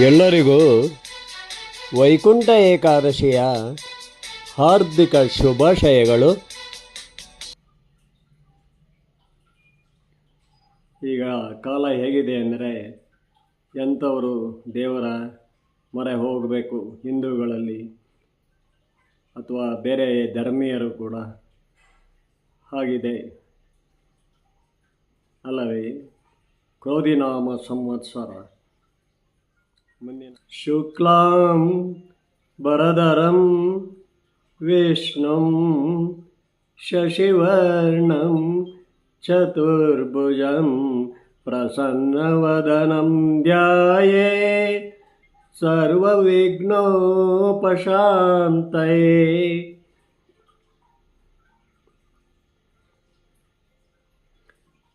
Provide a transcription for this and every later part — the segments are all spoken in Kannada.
ಎಲ್ಲರಿಗೂ ವೈಕುಂಠ ಏಕಾದಶಿಯ ಹಾರ್ದಿಕ ಶುಭಾಶಯಗಳು. ಈಗ ಕಾಲ ಹೇಗಿದೆ ಅಂದರೆ ಎಂಥವರು ದೇವರ ಮೊರೆ ಹೋಗಬೇಕು ಹಿಂದೂಗಳಲ್ಲಿ ಅಥವಾ ಬೇರೆ ಧರ್ಮೀಯರು ಕೂಡ ಆಗಿದೆ ಅಲ್ಲವೇ ಕ್ರೋಧಿನಾಮ ಸಂವತ್ಸರ ಮುಂದಿನ ಶುಕ್ಲಾಂ ಬರದರಂ ವಿಷ್ಣುಂ ಶಶಿವರ್ಣಂ ಚತುರ್ಭುಜಂ ಪ್ರಸನ್ನವದನಂ ಧ್ಯಾಯೇ ಸರ್ವವಿಘ್ನೋಪಶಾಂತಯೇ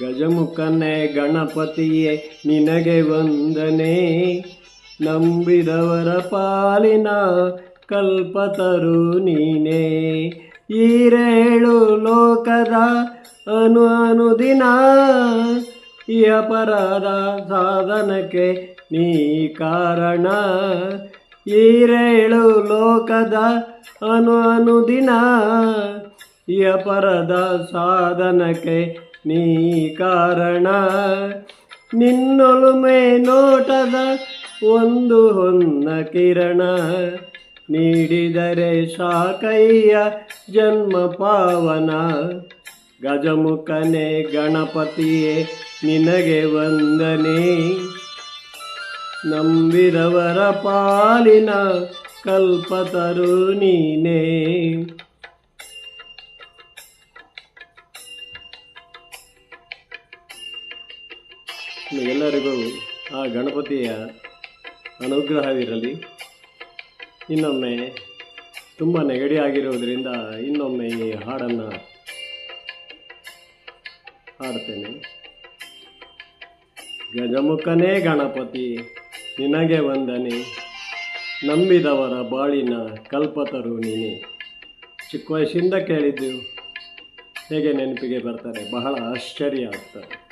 ಗಜಮುಖನೆ ಗಣಪತಿಯೇ, ನಿನಗೆ ವಂದನೆ. ನಂಬಿದವರ ಪಾಲಿನ ಕಲ್ಪತರು ನೀನೇ. ಈರೇಳು ಲೋಕದ ಅನು ಅನುದಿನ, ಈ ಅಪರಾಧ ಸಾಧನಕ್ಕೆ ನೀ ಕಾರಣ. ಈರೇಳು ಲೋಕದ ಅನು ಅನುದಿನ, ಈ ಅಪರದ ಸಾಧನಕ್ಕೆ ನೀ ಕಾರಣ. ನಿನ್ನೊಲುಮೆ ನೋಟದ ಒಂದು ಹೊನ್ನ ಕಿರಣ. ನೀಡಿದರೆ ಸಾಕಯ್ಯ ಜನ್ಮ ಪಾವನ. ಗಜಮುಖನೆ ಗಣಪತಿಯೇ, ನಿನಗೆ ವಂದನೆ. ನಂಬಿದವರ ಪಾಲಿನ ಕಲ್ಪತರು ನೀನೇ. ಎಲ್ಲರಿಗೂ ಆ ಗಣಪತಿಯ ಅನುಗ್ರಹವಿರಲಿ. ಇನ್ನೊಮ್ಮೆ ತುಂಬ ನೆಗಡಿ ಆಗಿರುವುದರಿಂದ ಇನ್ನೊಮ್ಮೆ ಈ ಹಾಡನ್ನು ಹಾಡ್ತೇನೆ. ಗಜಮುಖನೇ ಗಣಪತಿ, ನಿನಗೆ ವಂದನೆ. ನಂಬಿದವರ ಬಾಳಿನ ಕಲ್ಪತರು ನೀನೆ. ಚಿಕ್ಕ ವಯಸ್ಸಿಂದ ಕೇಳಿದ್ದು ಹೇಗೆ ನೆನಪಿಗೆ ಬರ್ತಾರೆ? ಬಹಳ ಆಶ್ಚರ್ಯ ಆಗ್ತದೆ.